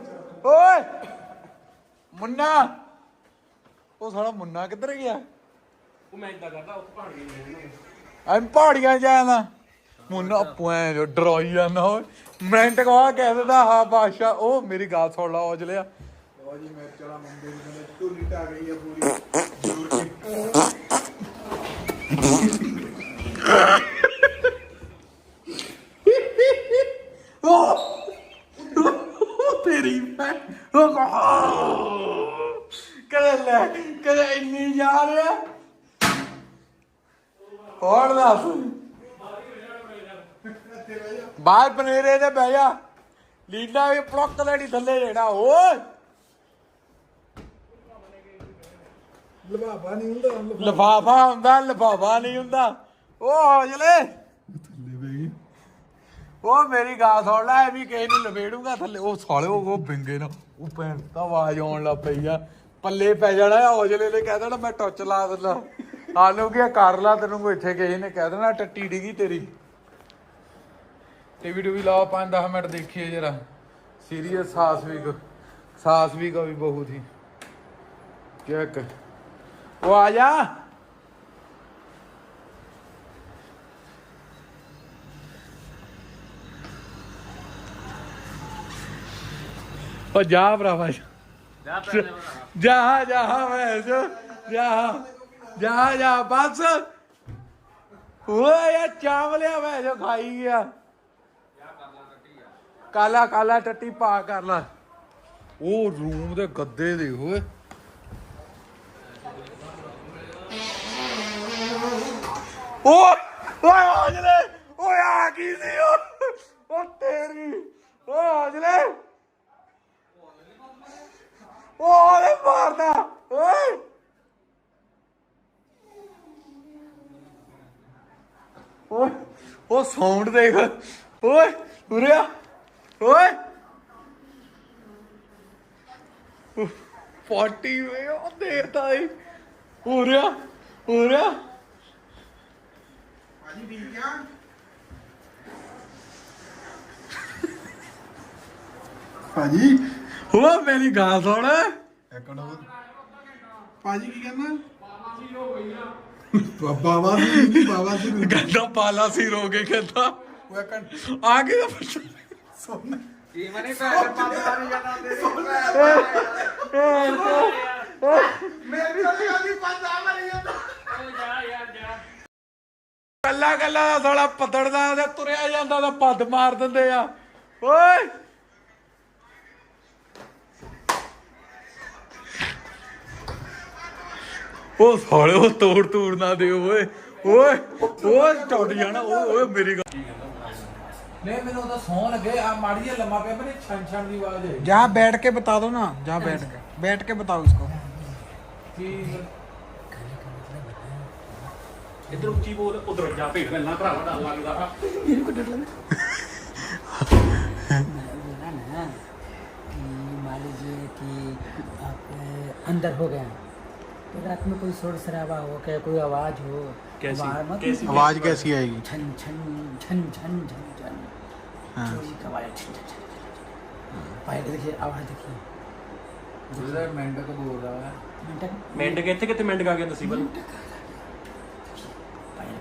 ਓਏ! ਮੁੰਨਾ! ਉਹ ਸਾਲਾ ਮੁੰਨਾ ਕਿੱਧਰ ਗਿਆ? ਉਹ ਮੈਂ ਇਦਾਂ ਕਰਦਾ ਗਈ ਐਂ ਪਹਾੜੀਆਂ ਜਾਂਦਾ ਮੁੰਨਾ ਜੋ ਡਰਾਈ ਜਾਂਦਾ ਓਏ। ਮੈਂ ਤਾਂ ਕਹਾ ਦਿੰਦਾ ਹਾਂ ਬਾਦਸ਼ਾਹ ਉਹ ਮੇਰੀ ਗੱਲ ਸੁਣ ਲਾ ਔਜਲਿਆ ਲਓ ਜੀ ਮੁੰਡੇ ਦੀ ਕਹਿੰਦੇ ਗਈ ਆ ਪੂਰੀ। ਉਹ ਤੇਰੀ ਮੈਂ ਉਹ ਲੈ ਇੰਨੀ ਰਿਹਾ ਹੋਰ ਦੱਸ ਬਾਹਰ ਪਨੇਰੇ ਤੇ ਬਹਿ ਜਾ। ਲੀਲਾ ਵੀ ਪਲੱਕ ਲੈਣੀ ਥੱਲੇ ਜਿਹੜਾ ਓਏ। ਲਵਾਬਾ ਨਹੀਂ ਹੁੰਦਾ ਲਫਾਫਾ। ਹੁੰਦਾ ਲਫਾਫਾ ਨਹੀਂ ਹੁੰਦਾ। ਉਹ ਹੌਜਲੇ ਉਹ ਮੇਰੀ ਗੱਲ ਸੁਣ ਲੈ ਵੀ ਕਿਸੇ ਨੂੰ ਲਵੇੜੂਗਾ ਥੱਲੇ। ਉਹ ਸਾਲੇ ਉਹ ਬਿੰਗੇ ਨਾ ਉਹ ਭੈਣ ਤਾਂ ਆਵਾਜ਼ ਆਉਣ ਲੱਗ ਪਈ ਆ। ਪੱਲੇ ਪੈ ਜਾਣਾ ਹੌਜਲੇ ਨੇ ਕਹਿ ਦੇਣਾ ਮੈਂ ਟੁੱਚ ਲਾ ਦਿੰਦਾ। ਆਲੂ ਕੀ ਕਰ ਲਾ ਤੈਨੂੰ ਕੋਈ ਇੱਥੇ ਕਿਸੇ ਨੇ ਕਹਿ ਦੇਣਾ ਟੱਟੀ ਡਿਗੀ ਤੇਰੀ। ਟੀਵੀ ਟੂਵੀ ਲਾਓ 5-10 ਮਿੰਟ ਦੇਖੀਏ ਜਰਾ। ਸੀਰੀਅਸ ਸਾਸ ਵੀ ਕੋ ਸਾਸ ਵੀ ਕੋ ਵੀ ਬਹੁਤ ਹੀ। ਚੈੱਕ ਉਹ ਆ ਜਾ। ਉਹ ਜਾ ਭਰਾਵਾ। ਜਾ ਜਾ ਜਾ ਮੈਂ ਜੋ। ਜਾ ਜਾ ਬਸ। ਓਏ ਇਹ ਚਾਵਲਿਆ ਮੈਂ ਜੋ ਖਾਈ ਗਿਆ। ਕਾਲਾ ਕਾਲਾ ਟੱਟੀ ਪਾ ਕਰ ਲਾ। ਉਹ ਰੂਮ ਦੇ ਗੱਦੇ ਦੇ ਓਏ। ਓਏ ਓਏ ਆਜਲੇ ਓਏ ਆ ਕੀ ਸੀ ਉਹ ਤੇਰੀ ਓਏ ਆਜਲੇ ਓਏ ਮਾਰਦਾ ਓਏ। ਓਏ ਉਹ ਸਾਊਂਡ ਦੇਖ। ਓਏ ਉਰਿਆ। ਓਏ। ਪਾਰਟੀ ਵੇ ਉਹ ਦੇਤਾ ਈ ਉਰਿਆ ਉਰਿਆ। ਭਾਜੀ ਠੀਕ ਆ ਭਾਜੀ। ਉਹ ਮੇਰੀ ਗੱਲ ਸੁਣ। ਇੱਕ ਮਿੰਟ ਭਾਜੀ ਕੀ ਕਹਿੰਦਾ ਬਾਬਾ ਸੀ ਨਹੀਂ ਬਾਬਾ ਸੀ ਨਹੀਂ। ਗੰਦਾ ਪਾਲਾ ਸੀ ਰੋ ਕੇ ਕਹਿੰਦਾ। ਉਹ ਆ ਕੇ ਪੁੱਛ। ਸੁਣ। ਕੀ ਮਨੇ ਪੈਸੇ ਪੱਦ ਮਾਰੀ ਜਾਂਦਾ ਮੇਰੀ ਵਾਲੀ ਆਦੀ ਪੰਜ ਆ ਮਾਰੀ ਜਾਂਦਾ ਜਾ ਯਾਰ ਜਾ ਕੱਲਾ ਕੱਲਾ ਦਾ ਸਾਲਾ ਪੱਦੜਦਾ ਤੇ ਤੁਰਿਆ ਜਾਂਦਾ ਤਾਂ ਪੱਦ ਮਾਰ ਦਿੰਦੇ ਆ। ਓਏ! ਉਹ ਸਾਲੇ ਉਹ ਤੋੜ ਤੋੜ ਨਾ ਦਿਓ ਓਏ ਓਏ ਓਏ ਟੁੱਟ ਜਾਣਾ ਓਏ ਓਏ ਮੇਰੀ ਗੱਲ ਨਹੀਂ ਮੈਨੂੰ ਉਹਦਾ ਸੌਂ ਲੱਗੇ ਆ ਮਾੜੀ ਜਿਹਾ ਲੰਮਾ ਪਿਆ ਮੇਰੇ ਛਣ ਛਣ ਦੀ ਆਵਾਜ਼ ਹੈ जा बैठ के बता दो ना जा बैठ के बैठ के बताओ इसको ਇੱਧਰ ਉੱਚੀ ਬੋਲ ਉਧਰ ਜਾ ਭੇਡ ਗੱਲਾਂ ਭਰਾਵਾ ਡਰ ਲੱਗਦਾ बोला ना कि मान लीजिए कि आप अ, अंदर हो गए तो रात में कोई शोर शराबा हो क्या कोई आवाज हो कैसी? बाहर मत कैसी? आवाज कैसी आएगी छन छन छन छन छन छन हाँ। चोरी का आवाज छन छन छन छन छन। पहले देखिए आवाज देखिए ਜਿਹੜਾ ਮੈਂਡਕ ਬੋਲ ਰਹਾ ਹੈ मिनट ਮਿੰਟ ਕਿੱਥੇ ਕਿੱਥੇ ਮਿੰਟ ਗਾ ਗਿਆ ਤੁਸੀਂ ਬਲ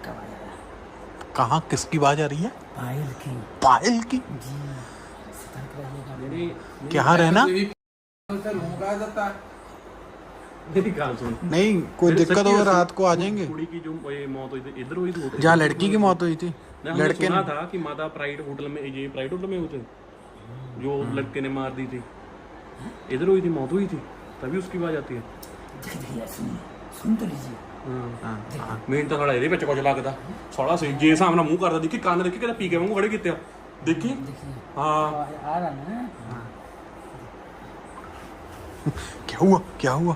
का आवाज आ रहा है कहाँ किसकी आवाज आ रही है पायल की पायल की जी सतर्क रहिएगा क्या रहना मेरी गाल सुन नहीं कोई मेरे दिक्कत सच्ची हो ऐसी- रात को आ जाएंगे कुड़ी की जो ये मौत हुई थी इधर हुई थी वो- जहाँ लड़की की मौत हुई थी नहीं, हमने लड़के सुना ने था कि माता प्राइड होटल में ये प्राइड होटल में हुए थे जो लड़के ने मार दी थी इधर हुई थी मौत हुई थी तभी उसकी आवाज आती है देख देखिए सुनिए सुन तो लीजिए ਮੈਨੂੰ ਤਾਂ ਸਾਲਾ ਇਹਦੇ ਵਿੱਚ ਕੁਝ ਲੱਗਦਾ ਸਾਲਾ ਸੀ ਜੇ ਹਿਸਾਬ ਨਾਲ ਮੂੰਹ ਕਰਦਾ ਦੇਖੀ ਕੰਨ ਦੇਖੀ ਕਿਤੇ ਪੀ ਕੇ ਵਾਂਗੂ ਖੜੇ ਕੀਤੇ ਆ ਦੇਖੀ देखिए ਹਾਂ आवाज आ रहा ना क्या हुआ क्या हुआ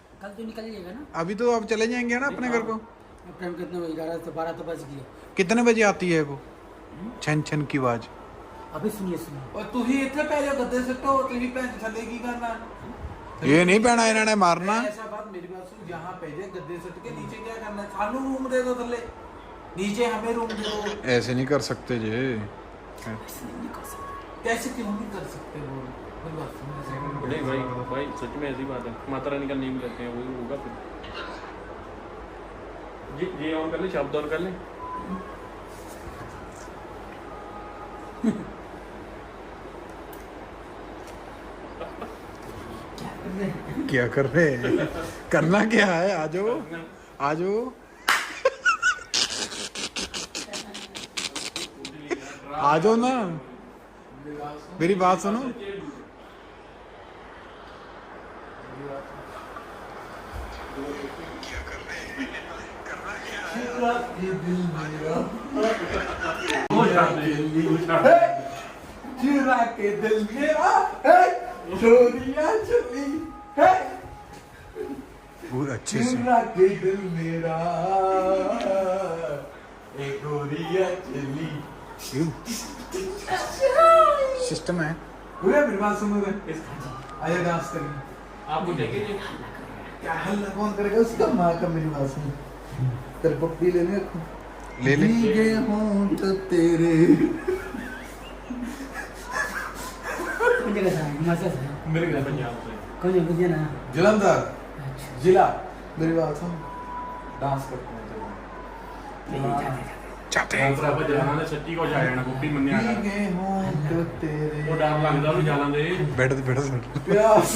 कल तो निकल जाएगा ना। अभी तो आप चले जाएँगे ना अपने घर को? टाइम कितने बजे तो बारह तो बज कितने बजे आती है वो? छन छन की आवाज़। अभी सुनिए और तू ही इतने पहले गद्दे से तो तेरी पैंट चलेगी करना। ये नहीं पहना इन्होंने मारना। ऐसा बात मेरी बात सुन गद्दे से के नीचे क्या करना सानू रूम दे दो नीचे हमें रूम दे दो। ऐसे नहीं कर सकते जे। ऐसे नहीं कर सकते। कैसे क्यों नहीं कर सकते वो? नहीं भाई भाई सच में ऐसी बात है। माता रानी का नेम लेते हैं वही होगा फिर। ये ये ऑन कर ले शब्द ऑन कर ले। क्या कर रहे हैं? करना क्या है? आ जाओ। आ जाओ। आ जाओ ना। मेरी बात सुनो वो छाड़ दे वो छाड़ दे चुरा के दिल मेरा है चोरियां चली है वो अच्छे से चुरा के दिल मेरा एक गोरिया चली सिस्टम है। पूरे बात सुनो रे आया डांस करेंगे। आपको जी। क्या हल्ला कौन करेगा? उसका माँ का मेरी बात सुन तेरे पप्पी लेने रखो। ले ले। तेरे। जगह से आए? हिमाचल मेरे घर पंजाब से कौन मुझे ना। जलंधर। अच्छा। जिला। मेरी बात सुन डांस करते हैं। चलो। नहीं, जाते, जाते। चाहते डांस ਆਪਾਂ ਜਾਣਾ ਨੇ ਸੱਚੀ ਕੁਝ ਆ ਜਾਣਾ ਗੁੱਪੀ ਮੰਨਿਆ ਕਰ भीगे होंठ तेरे ਉਹ ਡਰ ਲੱਗਦਾ ਵੀ ਜਾਲਾਂ ਦੇ बैठ बैठ बैठ। प्यास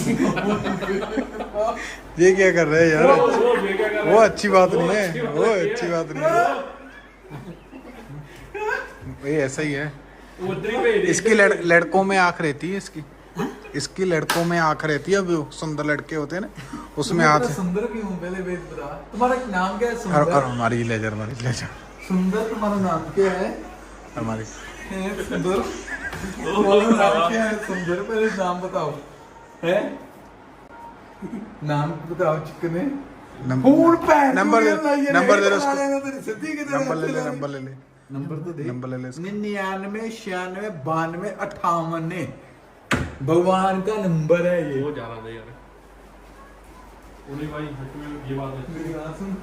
ये क्या कर रहे हैं यार ਉਹ ਉਹ ਜੇ ਕਿਆ ਕਰ वो अच्छी बात नहीं है वो अच्छी बात नहीं है ये ऐसा ही है ਉਹ ਉਧਰ ਹੀ ਭੇਜ ਦੇ इसकी लड़, लड़कों में आंख रहती है इसकी इसकी लड़कों में आंख रहती है अब वो सुंदर लड़के होते हैं ना उसमें आंख तुम्हारा सुंदर क्यों पहले वेद बता तुम्हारा नाम क्या है और, और सुंदर हमारी लेजर हमारी लेजर सुंदर तुम्हारा नाम क्या है हमारी हैं, सुंदर तुम्हारा नाम क्या है सुंदर पहले नाम बताओ है नाम बताओ चिकने फूल पैन नंबर नंबर दे दो उसको तेरी सिद्धि की नंबर ले ले नंबर ले ले नंबर तो दे नंबर ले ले इसका। निन्यानवे छियानवे बानवे अट्ठावन ने भगवान का नंबर है ये ਉਹ ਜਾਲਾਂ ਦੇ ਯਾਰ ਉਹਨੇ ਭਾਈ ਸੱਚ में ये बात है मेरी बात सुन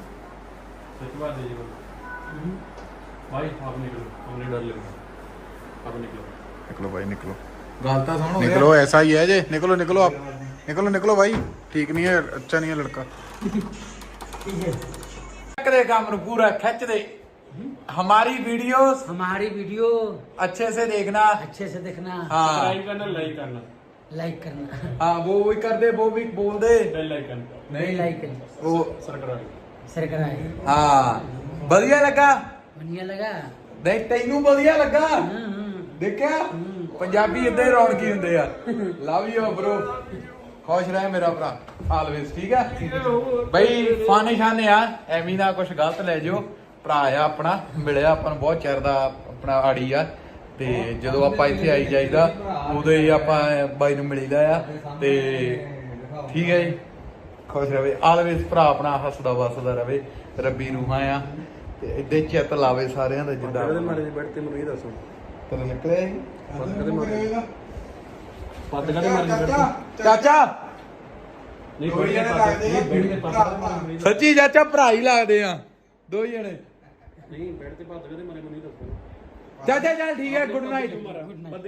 सच बात है ये बात भाई आप निकलो हमने डर लग रहा अब निकलो निकलो भाई निकलो गालता सुनो निकलो ऐसा ही है जे निकलो निकलो आप निकलो निकलो भाई ठीक नहीं है अच्छा नहीं है लड़का करे काम ਨੂੰ ਪੂਰਾ ਖਿੱਚ ਦੇ हमारी वीडियोस हमारी वीडियो अच्छे से देखना अच्छे से देखना हाँ सब्सक्राइब करना लाइक करना लाइक करना हाँ वो भी कर दे वो भी बोल दे बेल आइकन नहीं लाइक करना वो सरकार सर कराए हाँ ਵਧੀਆ ਲੱਗਾ? ਵਧੀਆ ਲੱਗਾ। ਨਹੀਂ ਤੈਨੂੰ ਵਧੀਆ ਲੱਗਾ? ਦੇਖਿਆ? ਪੰਜਾਬੀ ਇਦਾਂ ਹੀ ਰੌਣਕੀ ਹੁੰਦੇ ਆ। ਲਵ ਯੂ ਬ్రో ਖੁਸ਼ ਰਹਿ ਮੇਰਾ ਭਰਾ ਆਲਵੇਸ ਠੀਕ ਆ? ਬਈ ਫਨ ਸ਼ਾਨ ਆ ਐਵੇਂ ਨਾ ਕੁਝ ਗਲਤ ਲੈ ਜਿਓ। ਭਰਾ ਆ ਆਪਣਾ ਮਿਲਿਆ ਆਪਾਂ ਨੂੰ ਬਹੁਤ ਚਿਰ ਦਾ ਆਪਣਾ ਆੜੀ ਆ। ਤੇ ਜਦੋਂ ਆਪਾਂ ਇੱਥੇ ਆਈ ਜਾਈਦਾ ਉਦੋਂ ਹੀ ਆਪਾਂ ਬਾਈ ਨੂੰ ਮਿਲੀਦਾ ਆ। ਤੇ ਠੀਕ ਹੈ ਜੀ ਖੁਸ਼ ਰਹੇ ਆਲਵੇਸ ਭਰਾ ਆਪਣਾ ਹੱਸਦਾ ਵਸਦਾ ਰਹੇ ਰੱਬੀ ਰੂਹਾਂ ਆ ਤੇ ਏਡੇ ਚਿੱਤ ਲਾਵੇ ਸਾਰਿਆਂ ਦਾ ਜਿੱਦਾਂ ਮਾਰੇ ਬੈਠ ਤੇ ਮੈਨੂੰ ਇਹ ਦੱਸੋ। ਤੈਨੂੰ ਨਿਕਲਿਆ ਜੀ? ਕਦੇ ਮਾਰੇ ਪੱਦ ਕਦੇ ਮਾਰੀ ਚਾਚਾ ਨਹੀਂ ਬੈਠ ਕੇ ਪੱਦ ਨਹੀਂ ਬੈਠ ਕੇ ਕਦੇ ਮਾਰੀ ਸੱਚੀ ਚਾਚਾ ਭਰਾ ਹੀ ਲੱਗਦੇ ਆ। ਦੋ ਹੀ ਜਣੇ। ਨਹੀਂ ਬੈਠ ਤੇ ਪੱਦ ਕਦੇ ਮਾਰੇ ਮੈਨੂੰ ਇਹ ਦੱਸੋ। ਚਾਚਾ ਚੱਲ ਠੀਕ ਹੈ ਗੁੱਡ ਨਾਈਟ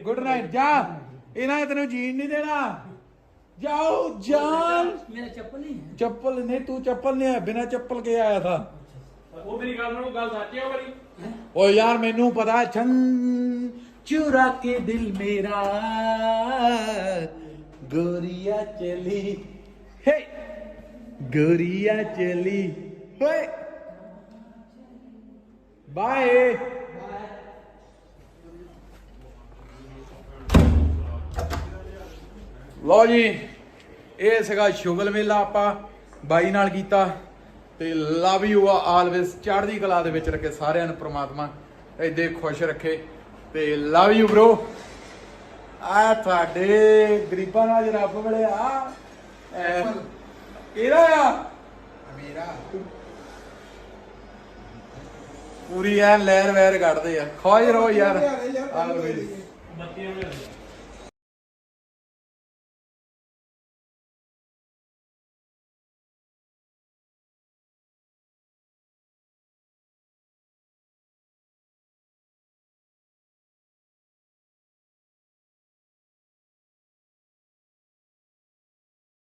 ਗੁੱਡ ਨਾਈਟ ਜਾ। ਇਹਨਾਂ ਨੇ ਤੈਨੂੰ ਜੀਣ ਨਹੀਂ ਦੇਣਾ। ਜਾਓ ਜਾਨ मेरा चप्पल नहीं है ਚੱਪਲ ਨਹੀਂ ਤੂੰ ਚੱਪਲ ਨਹੀਂ ਆ ਬਿਨਾ ਚੱਪਲ ਕੇ ਆਇਆ ਥਾ ਉਹ ਮੇਰੀ ਗੱਲ ਨੂੰ ਗੱਲ ਸੱਚ ਹੈ ਵਾਲੀ ਓ ਯਾਰ ਮੈਨੂੰ ਪਤਾ ਛੰ ਚੁਰਾ ਕੇ ਦਿਲ ਮੇਰਾ ਗੋਰੀਆ ਚਲੀ ਹੇ ਗੋਰੀਆ ਚਲੀ ਹੋਏ ਬਾਏ ਲੋ ਜੀ ਇਹ ਸੀਗਾ ਸ਼ੁਗਲ ਮੇਲਾ ਆਪਾਂ ਬਾਈ ਨਾਲ ਕੀਤਾ ਤੇ ਲਵ ਯੂ ਆਲਵੇਸ ਚੜ੍ਹਦੀ ਕਲਾ ਦੇ ਵਿੱਚ ਰੱਖੇ ਸਾਰਿਆਂ ਨੂੰ ਪ੍ਰਮਾਤਮਾ ਏਦੇ ਖੁਸ਼ ਰੱਖੇ ਤੇ ਲਵ ਯੂ ਬ్రో ਆ ਤੁਹਾਡੇ ਗਰੀਬਾਂ ਨਾਲ ਰੱਬ ਮਿਲਿਆ ਐ, ਕਿਹਦਾ ਆ? ਮੇਰਾ ਪੂਰੀ ਐ ਲਹਿਰ ਵਹਿਰ ਕੱਢਦੇ ਆ। ਖੁਸ਼ ਰਹੋ ਯਾਰ ਆਲਵੇਸ। ਬੱਤੀਆਂ